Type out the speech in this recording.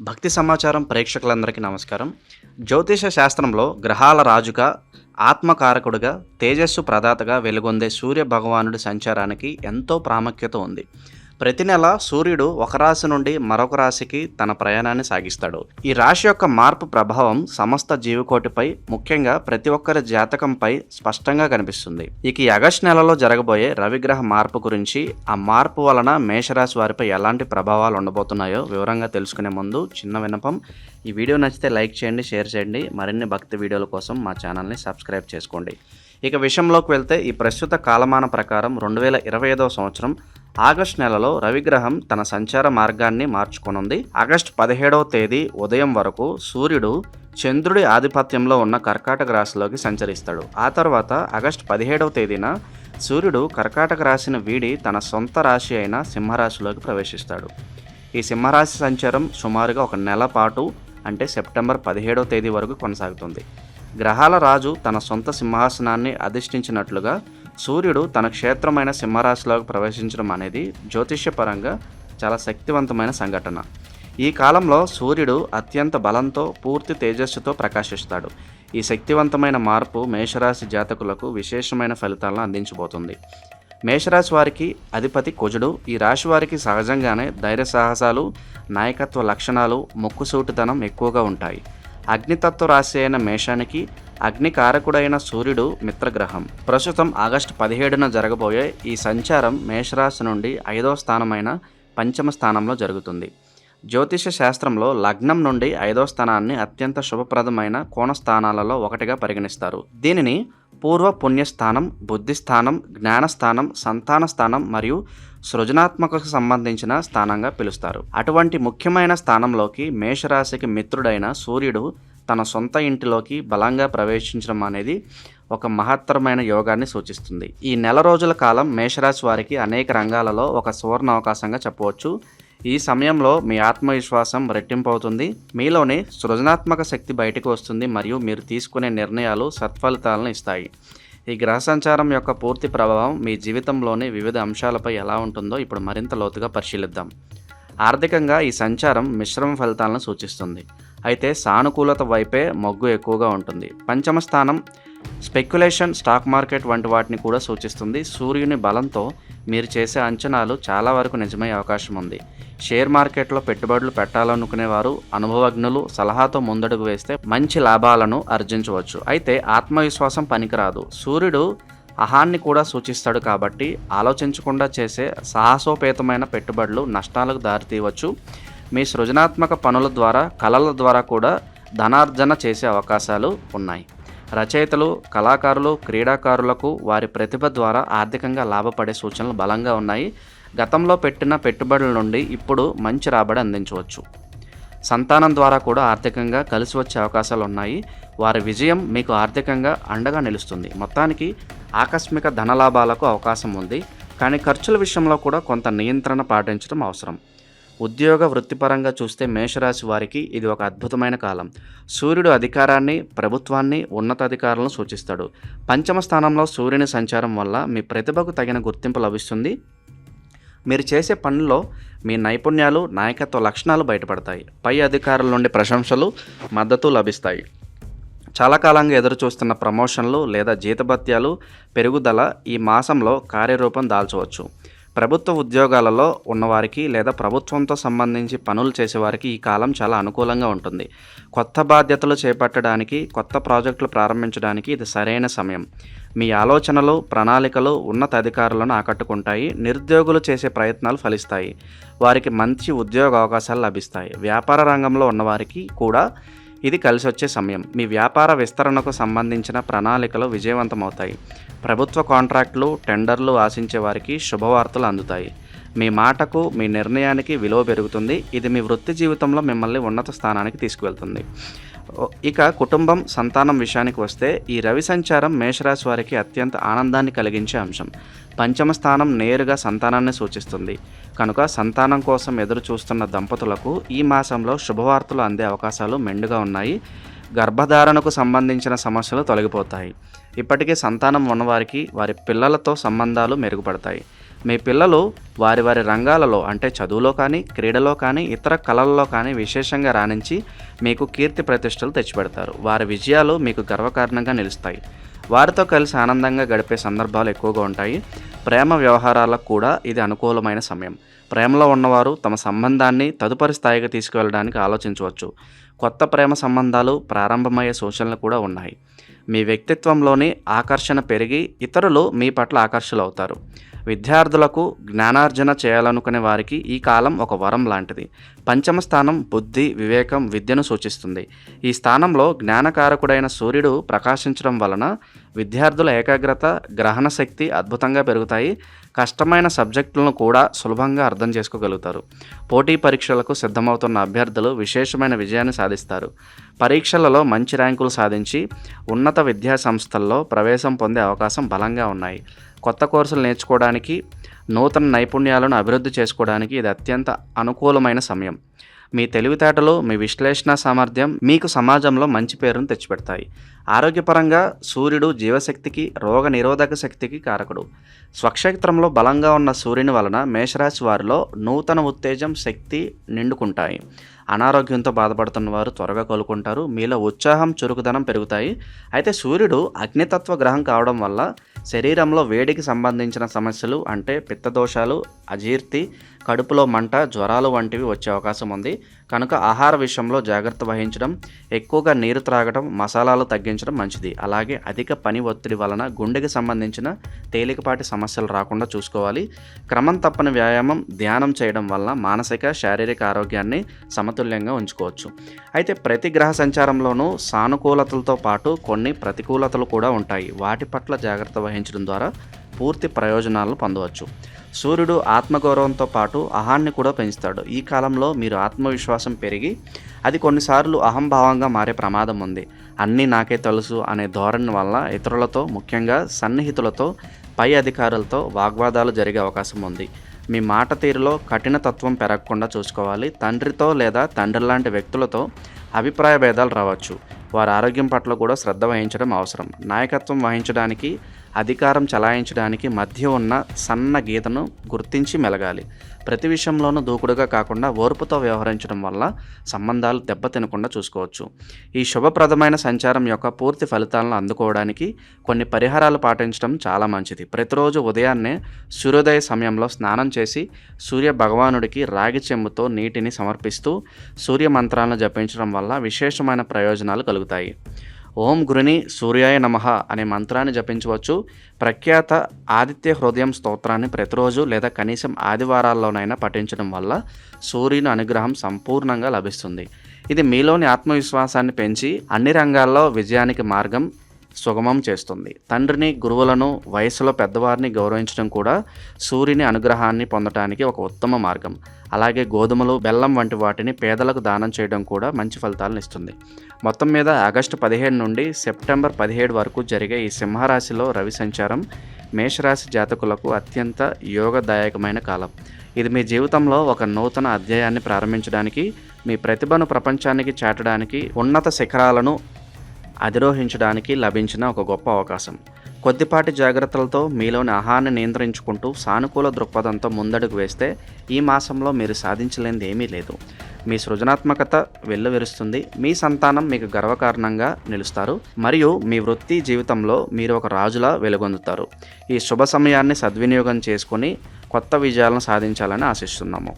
భక్తి సమాచారం ప్రేక్షకులందరికీ నమస్కారం. జ్యోతిష శాస్త్రంలో గ్రహాల రాజుగా ఆత్మకారకుడుగా తేజస్సు ప్రదాతగా వెలుగొందే సూర్య భగవానుడి సంచారానికి ఎంతో ప్రాముఖ్యత ఉంది. ప్రతి నెల సూర్యుడు ఒక రాశి నుండి మరొక రాశికి తన ప్రయాణాన్ని సాగిస్తాడు. ఈ రాశి యొక్క మార్పు ప్రభావం సమస్త జీవికోటిపై ముఖ్యంగా ప్రతి ఒక్కరి జాతకంపై స్పష్టంగా కనిపిస్తుంది. ఇక ఈ ఆగస్టు నెలలో జరగబోయే రవిగ్రహ మార్పు గురించి ఆ మార్పు వలన మేషరాశి వారిపై ఎలాంటి ప్రభావాలు ఉండబోతున్నాయో వివరంగా తెలుసుకునే ముందు చిన్న వినపం ఈ వీడియో నచ్చితే లైక్ చేయండి షేర్ చేయండి. మరిన్ని భక్తి వీడియోల కోసం మా ఛానల్ని సబ్స్క్రైబ్ చేసుకోండి. ఇక విషయంలోకి వెళ్తే ఈ ప్రస్తుత కాలమాన ప్రకారం రెండు వేల ఇరవై ఐదవ సంవత్సరం ఆగస్టు నెలలో రవిగ్రహం తన సంచార మార్గాన్ని మార్చుకొనుంది. ఆగస్టు పదిహేడవ తేదీ ఉదయం వరకు సూర్యుడు చంద్రుడి ఆధిపత్యంలో ఉన్న కర్కాటక రాశిలోకి సంచరిస్తాడు. ఆ తర్వాత ఆగస్టు పదిహేడవ తేదీన సూర్యుడు కర్కాటక రాశిని వీడి తన సొంత రాశి అయిన సింహరాశిలోకి ప్రవేశిస్తాడు. ఈ సింహరాశి సంచారం సుమారుగా ఒక నెల పాటు అంటే సెప్టెంబర్ పదిహేడవ తేదీ వరకు కొనసాగుతుంది. గ్రహాల రాజు తన సొంత సింహాసనాన్ని అధిష్ఠించినట్లుగా సూర్యుడు తన క్షేత్రమైన సింహరాశిలోకి ప్రవేశించడం అనేది జ్యోతిష్యపరంగా చాలా శక్తివంతమైన సంఘటన. ఈ కాలంలో సూర్యుడు అత్యంత బలంతో పూర్తి తేజస్సుతో ప్రకాశిస్తాడు. ఈ శక్తివంతమైన మార్పు మేషరాశి జాతకులకు విశేషమైన ఫలితాలను అందించబోతుంది. మేషరాశి వారికి అధిపతి కుజుడు ఈ రాశి వారికి సహజంగానే ధైర్య సాహసాలు నాయకత్వ లక్షణాలు మొక్కుసూటితనం ఎక్కువగా ఉంటాయి. అగ్నితత్వ రాశి అయిన మేషానికి అగ్నికారకుడైన సూర్యుడు మిత్రగ్రహం. ప్రస్తుతం ఆగస్టు పదిహేడున జరగబోయే ఈ సంచారం మేషరాశి నుండి ఐదవ స్థానమైన పంచమ స్థానంలో జరుగుతుంది. జ్యోతిష శాస్త్రంలో లగ్నం నుండి ఐదవ స్థానాన్ని అత్యంత శుభప్రదమైన కోణ స్థానాలలో ఒకటిగా పరిగణిస్తారు. దీనిని పూర్వ పుణ్యస్థానం బుద్ధిస్థానం జ్ఞానస్థానం సంతాన స్థానం మరియు సృజనాత్మకకు సంబంధించిన స్థానంగా పిలుస్తారు. అటువంటి ముఖ్యమైన స్థానంలోకి మేషరాశికి మిత్రుడైన సూర్యుడు తన సొంత ఇంటిలోకి బలంగా ప్రవేశించడం అనేది ఒక మహత్తరమైన యోగాన్ని సూచిస్తుంది. ఈ నెల రోజుల కాలం మేషరాశి వారికి అనేక రంగాలలో ఒక సువర్ణ అవకాశంగా చెప్పవచ్చు. ఈ సమయంలో మీ ఆత్మవిశ్వాసం రెట్టింపు అవుతుంది మీలోని సృజనాత్మక శక్తి బయటకు వస్తుంది మరియు మీరు తీసుకునే నిర్ణయాలు సత్ఫలితాలను ఇస్తాయి. ఈ గ్రహ సంచారం యొక్క పూర్తి ప్రభావం మీ జీవితంలోని వివిధ అంశాలపై ఎలా ఉంటుందో ఇప్పుడు మరింత లోతుగా పరిశీలిద్దాం. ఆర్థికంగా ఈ సంచారం మిశ్రమ ఫలితాలను సూచిస్తుంది. అయితే సానుకూలత వైపే మొగ్గు ఎక్కువగా ఉంటుంది. పంచమ స్థానం స్పెక్యులేషన్ స్టాక్ మార్కెట్ వంటి వాటిని కూడా సూచిస్తుంది. సూర్యుని బలంతో మీరు చేసే అంచనాలు చాలా వరకు నిజమయ్యే అవకాశం ఉంది. షేర్ మార్కెట్లో పెట్టుబడులు పెట్టాలనుకునేవారు అనుభవజ్ఞులు సలహాతో ముందడుగు వేస్తే మంచి లాభాలను ఆర్జించవచ్చు. అయితే ఆత్మవిశ్వాసం పనికిరాదు. సూర్యుడు అహాన్ని కూడా సూచిస్తాడు కాబట్టి ఆలోచించకుండా చేసే సాహసోపేతమైన పెట్టుబడులు నష్టాలకు దారితీయవచ్చు. మీ సృజనాత్మక పనుల ద్వారా కళల ద్వారా కూడా ధనార్జన చేసే అవకాశాలు ఉన్నాయి. రచయితలు కళాకారులు క్రీడాకారులకు వారి ప్రతిభ ద్వారా ఆర్థికంగా లాభపడే సూచనలు బలంగా ఉన్నాయి. గతంలో పెట్టిన పెట్టుబడుల నుండి ఇప్పుడు మంచి రాబడి అందించవచ్చు. సంతానం ద్వారా కూడా ఆర్థికంగా కలిసి వచ్చే అవకాశాలు ఉన్నాయి. వారి విజయం మీకు ఆర్థికంగా అండగా నిలుస్తుంది. మొత్తానికి ఆకస్మిక ధనలాభాలకు అవకాశం ఉంది. కానీ ఖర్చుల విషయంలో కూడా కొంత నియంత్రణ పాటించడం అవసరం. ఉద్యోగ వృత్తిపరంగా చూస్తే మేషరాశి వారికి ఇది ఒక అద్భుతమైన కాలం. సూర్యుడు అధికారాన్ని ప్రభుత్వాన్ని ఉన్నతాధికారులను సూచిస్తాడు. పంచమ స్థానంలో సూర్యుని సంచారం వల్ల మీ ప్రతిభకు తగిన గుర్తింపు లభిస్తుంది. మీరు చేసే పనుల్లో మీ నైపుణ్యాలు నాయకత్వ లక్షణాలు బయటపడతాయి. పై అధికారుల నుండి ప్రశంసలు మద్దతు లభిస్తాయి. చాలా కాలంగా ఎదురు చూస్తున్న ప్రమోషన్లు లేదా జీతభత్యాలు పెరుగుదల ఈ మాసంలో కార్యరూపం దాల్చవచ్చు. ప్రభుత్వ ఉద్యోగాలలో ఉన్నవారికి లేదా ప్రభుత్వంతో సంబంధించి పనులు చేసేవారికి ఈ కాలం చాలా అనుకూలంగా ఉంటుంది. కొత్త బాధ్యతలు చేపట్టడానికి కొత్త ప్రాజెక్టులు ప్రారంభించడానికి ఇది సరైన సమయం. మీ ఆలోచనలు ప్రణాళికలు ఉన్నత అధికారులను ఆకట్టుకుంటాయి నిరుద్యోగులు చేసే ప్రయత్నాలు ఫలిస్తాయి. వారికి మంచి ఉద్యోగ అవకాశాలు లభిస్తాయి. వ్యాపార రంగంలో ఉన్నవారికి కూడా ఇది కలిసి వచ్చే సమయం. మీ వ్యాపార విస్తరణకు సంబంధించిన ప్రణాళికలు విజయవంతమవుతాయి. ప్రభుత్వ కాంట్రాక్టులు టెండర్లు ఆశించే వారికి శుభవార్తలు అందుతాయి. మీ మాటకు మీ నిర్ణయానికి విలువ పెరుగుతుంది. ఇది మీ వృత్తి జీవితంలో మిమ్మల్ని ఉన్నత స్థానానికి తీసుకువెళ్తుంది. ఇక కుటుంబం సంతానం విషయానికి వస్తే ఈ రవి సంచారం మేషరాశి వారికి అత్యంత ఆనందాన్ని కలిగించే అంశం. పంచమ స్థానం నేరుగా సంతానాన్ని సూచిస్తుంది. కనుక సంతానం కోసం ఎదురు చూస్తున్న దంపతులకు ఈ మాసంలో శుభవార్తలు అందే అవకాశాలు మెండుగా ఉన్నాయి. గర్భధారణకు సంబంధించిన సమస్యలు తొలగిపోతాయి. ఇప్పటికే సంతానం ఉన్నవారికి వారి పిల్లలతో సంబంధాలు మెరుగుపడతాయి. మీ పిల్లలు వారి వారి రంగాలలో అంటే చదువులో కానీ క్రీడలో కానీ ఇతర కళల్లో కానీ విశేషంగా రాణించి మీకు కీర్తి ప్రతిష్టలు తెచ్చిపెడతారు. వారి విజయాలు మీకు గర్వకారణంగా నిలుస్తాయి. వారితో కలిసి ఆనందంగా గడిపే సందర్భాలు ఎక్కువగా ఉంటాయి. ప్రేమ వ్యవహారాలకు కూడా ఇది అనుకూలమైన సమయం. ప్రేమలో ఉన్నవారు తమ సంబంధాన్ని తదుపరి స్థాయికి తీసుకువెళ్ళడానికి ఆలోచించవచ్చు. కొత్త ప్రేమ సంబంధాలు ప్రారంభమయ్యే సూచనలు కూడా ఉన్నాయి. మీ వ్యక్తిత్వంలోని ఆకర్షణ పెరిగి ఇతరులు మీ పట్ల ఆకర్షులవుతారు. విద్యార్థులకు జ్ఞానార్జన చేయాలనుకునే వారికి ఈ కాలం ఒక వరం లాంటిది. పంచమ స్థానం బుద్ధి వివేకం విద్యను సూచిస్తుంది. ఈ స్థానంలో జ్ఞానకారకుడైన సూర్యుడు ప్రకాశించడం వలన విద్యార్థుల ఏకాగ్రత గ్రహణ శక్తి అద్భుతంగా పెరుగుతాయి. కష్టమైన సబ్జెక్టులను కూడా సులభంగా అర్థం చేసుకోగలుగుతారు. పోటీ పరీక్షలకు సిద్ధమవుతున్న అభ్యర్థులు విశేషమైన విజయాన్ని సాధిస్తారు. పరీక్షలలో మంచి ర్యాంకులు సాధించి ఉన్నత విద్యా సంస్థల్లో ప్రవేశం పొందే అవకాశం బలంగా ఉన్నాయి. కొత్త కోర్సులు నేర్చుకోవడానికి నూతన నైపుణ్యాలను అభివృద్ధి చేసుకోవడానికి ఇది అత్యంత అనుకూలమైన సమయం. మీ తెలివితేటలు మీ విశ్లేషణ సామర్థ్యం మీకు సమాజంలో మంచి పేరును తెచ్చిపెడతాయి. ఆరోగ్యపరంగా సూర్యుడు జీవశక్తికి రోగ నిరోధక శక్తికి కారకుడు. స్వక్షేత్రంలో బలంగా ఉన్న సూర్యుని వలన మేషరాశి వారిలో నూతన ఉత్తేజం శక్తి నిండుకుంటాయి. అనారోగ్యంతో బాధపడుతున్న వారు త్వరగా కోలుకుంటారు. మీలో ఉత్సాహం చురుకుదనం పెరుగుతాయి. అయితే సూర్యుడు అగ్నితత్వ గ్రహం కావడం వల్ల శరీరంలో వేడికి సంబంధించిన సమస్యలు అంటే పిత్తదోషాలు అజీర్తి కడుపులో మంట జ్వరాలు వంటివి వచ్చే అవకాశం ఉంది. కనుక ఆహార విషయంలో జాగ్రత్త వహించడం ఎక్కువగా నీరు త్రాగడం మసాలాలు తగ్గించడం మంచిది. అలాగే అధిక పని ఒత్తిడి వలన గుండెకి సంబంధించిన తేలికపాటి సమస్యలు రాకుండా చూసుకోవాలి. క్రమం తప్పని వ్యాయామం ధ్యానం చేయడం వల్ల మానసిక శారీరక ఆరోగ్యాన్ని సమతుల్యంగా ఉంచుకోవచ్చు. అయితే ప్రతి గ్రహ సంచారంలోనూ సానుకూలతలతో పాటు కొన్ని ప్రతికూలతలు కూడా ఉంటాయి. వాటి పట్ల జాగ్రత్త వహించడం ద్వారా పూర్తి ప్రయోజనాలను పొందవచ్చు. సూర్యుడు ఆత్మగౌరవంతో పాటు అహాన్ని కూడా పెంచుతాడు. ఈ కాలంలో మీరు ఆత్మవిశ్వాసం పెరిగి అది కొన్నిసార్లు అహంభావంగా మారే ప్రమాదం ఉంది. అన్నీ నాకే తెలుసు అనే ధోరణి వల్ల ఇతరులతో ముఖ్యంగా సన్నిహితులతో పై అధికారులతో వాగ్వాదాలు జరిగే అవకాశం ఉంది. మీ మాట తీరులో కఠినతత్వం పెరగకుండా చూసుకోవాలి. తండ్రితో లేదా తండ్రి లాంటి వ్యక్తులతో అభిప్రాయ భేదాలు రావచ్చు. వారి ఆరోగ్యం పట్ల కూడా శ్రద్ధ వహించడం అవసరం. నాయకత్వం వహించడానికి అధికారం చలాయించడానికి మధ్య ఉన్న సన్న గీతను గుర్తించి మెలగాలి. ప్రతి విషయంలోనూ దూకుడుగా కాకుండా ఓర్పుతో వ్యవహరించడం వల్ల సంబంధాలు దెబ్బతినకుండా చూసుకోవచ్చు. ఈ శుభప్రదమైన సంచారం యొక్క పూర్తి ఫలితాలను అందుకోవడానికి కొన్ని పరిహారాలు పాటించడం చాలా మంచిది. ప్రతిరోజు ఉదయాన్నే సూర్యోదయ సమయంలో స్నానం చేసి సూర్య భగవానుడికి రాగి చెంబుతో నీటిని సమర్పిస్తూ సూర్య మంత్రాలను జపించడం వల్ల విశేషమైన ప్రయోజనాలు కలుగుతాయి. ఓం గురుని సూర్యాయ నమః అనే మంత్రాన్ని జపించవచ్చు. ప్రఖ్యాత ఆదిత్య హృదయం స్తోత్రాన్ని ప్రతిరోజు లేదా కనీసం ఆదివారాల్లోనైనా పఠించడం వల్ల సూర్యుని అనుగ్రహం సంపూర్ణంగా లభిస్తుంది. ఇది మీలోని ఆత్మవిశ్వాసాన్ని పెంచి అన్ని రంగాల్లో విజయానికి మార్గం సుగమం చేస్తుంది. తండ్రిని గురువులను వయసులో పెద్దవారిని గౌరవించడం కూడా సూర్యుని అనుగ్రహాన్ని పొందటానికి ఒక ఉత్తమ మార్గం. అలాగే గోధుమలు బెల్లం వంటి వాటిని పేదలకు దానం చేయడం కూడా మంచి ఫలితాలను ఇస్తుంది. మొత్తం మీద ఆగస్టు పదిహేడు నుండి సెప్టెంబర్ పదిహేడు వరకు జరిగే ఈ సింహరాశిలో రవి సంచారం మేషరాశి జాతకులకు అత్యంత యోగదాయకమైన కాలం. ఇది మీ జీవితంలో ఒక నూతన అధ్యాయాన్ని ప్రారంభించడానికి మీ ప్రతిభను ప్రపంచానికి చాటడానికి ఉన్నత శిఖరాలను అధిరోహించడానికి లభించిన ఒక గొప్ప అవకాశం. కొద్దిపాటి జాగ్రత్తలతో మీలోని ఆహారాన్ని నియంత్రించుకుంటూ సానుకూల దృక్పథంతో ముందడుగు వేస్తే ఈ మాసంలో మీరు సాధించలేనిది ఏమీ లేదు. మీ సృజనాత్మకత వెల్లువిరుస్తుంది. మీ సంతానం మీకు గర్వకారణంగా నిలుస్తారు. మరియు మీ వృత్తి జీవితంలో మీరు ఒక రాజులా వెలుగొందుతారు. ఈ శుభ సమయాన్ని సద్వినియోగం చేసుకుని కొత్త విజయాలను సాధించాలని ఆశిస్తున్నాము.